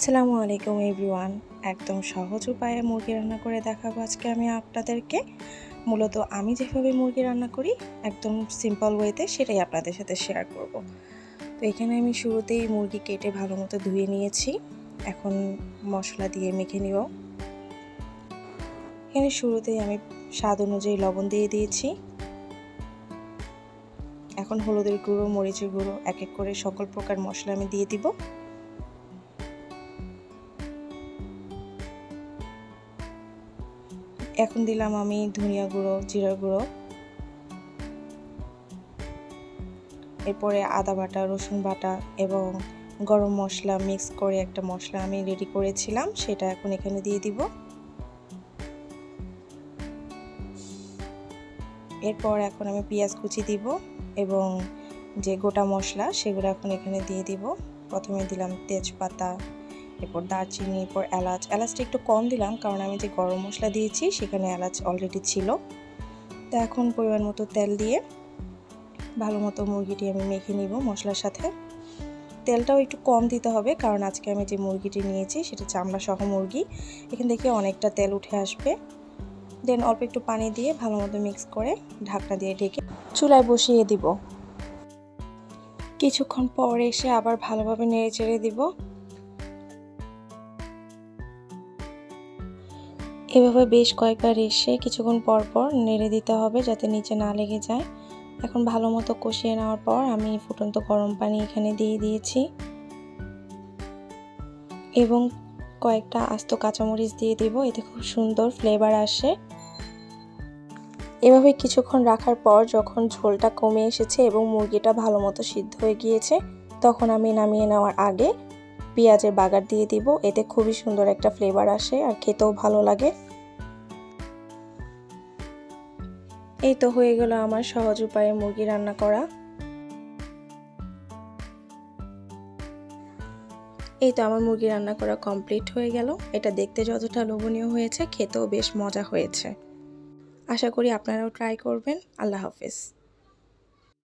আসসালামু আলাইকুম এভরিওয়ান। একদম সহজ উপায়ে মুরগি রান্না করে দেখাবো আজকে আমি আপনাদেরকে। মূলত আমি যেভাবে মুরগি রান্না করি, একদম সিম্পল ওয়েতে সেটাই আপনাদের সাথে শেয়ার করব। তো এখানে আমি শুরুতেই মুরগি কেটে ভালো মতো ধুয়ে নিয়েছি। এখন মশলা দিয়ে মেখে নিব। এখানে শুরুতেই আমি স্বাদ অনুযায়ী লবণ দিয়ে দিয়েছি। এখন হলুদের গুঁড়ো, মরিচের গুঁড়ো, এক এক করে সকল প্রকার মশলা আমি দিয়ে দিব। এখন দিলাম আমি ধনিয়া গুঁড়ো জিরা গুঁড়ো। এরপরে আদা বাটা, রসুন বাটা এবং গরম মশলা মিক্স করে একটা মশলা আমি রেডি করেছিলাম, সেটা এখন এখানে দিয়ে দিব। এরপর এখন আমি পেঁয়াজ কুচি দিব এবং যে গোটা মশলা সেগুলো এখন এখানে দিয়ে দিব। প্রথমে দিলাম তেজপাতা এরপর দারচিনি, এরপর এলাচ। এলাচটা একটু কম দিলাম কারণ আমি যে গরম মশলা দিয়েছি সেখানে এলাচ অলরেডি ছিল। তো এখন পরিমাণ মতো তেল দিয়ে ভালো মতো মুরগিটি আমি মেখে নিব মশলার সাথে। তেলটাও একটু কম দিতে হবে কারণ আজকে আমি যে মুরগিটি নিয়েছি সেটা চামড়া সহ মুরগি। এখান থেকে অনেকটা তেল উঠে আসবে। দেন অল্প একটু পানি দিয়ে ভালো মতো মিক্স করে ঢাকনা দিয়ে ঢেকে চুলায় বসিয়ে দিব। কিছুক্ষণ পর এসে আবার ভালোভাবে নেড়ে চেড়ে দিব। এভাবে বেশ কয়েকবার এসে কিছুক্ষণ পর পর নেড়ে দিতে হবে যাতে নিচে না লেগে যায়। এখন ভালো মতো কষিয়ে নেওয়ার পর আমি ফুটন্ত গরম পানি এখানে দিয়ে দিয়েছি। এবং কয়েকটা আস্ত কাঁচামরিচ দিয়ে দিব, এতে খুব সুন্দর ফ্লেভার আসে। এভাবে কিছুক্ষণ রাখার পর যখন ঝোলটা কমে এসেছে এবং মুরগিটা ভালো মতো সিদ্ধ হয়ে গিয়েছে, তখন আমি নামিয়ে নেওয়ার আগে পেঁয়াজের বাগার দিয়ে দিব। এতে খুবই সুন্দর একটা ফ্লেভার আসে আর খেতেও ভালো লাগে। এই তো হয়ে গেল আমার সহজ উপায়ে মুরগি রান্না করা। এই তো আমার মুরগি রান্না করা কমপ্লিট হয়ে গেল। এটা দেখতে যতটা লোভনীয় হয়েছে, খেতেও বেশ মজা হয়েছে। আশা করি আপনারাও ট্রাই করবেন। আল্লাহ হাফেজ।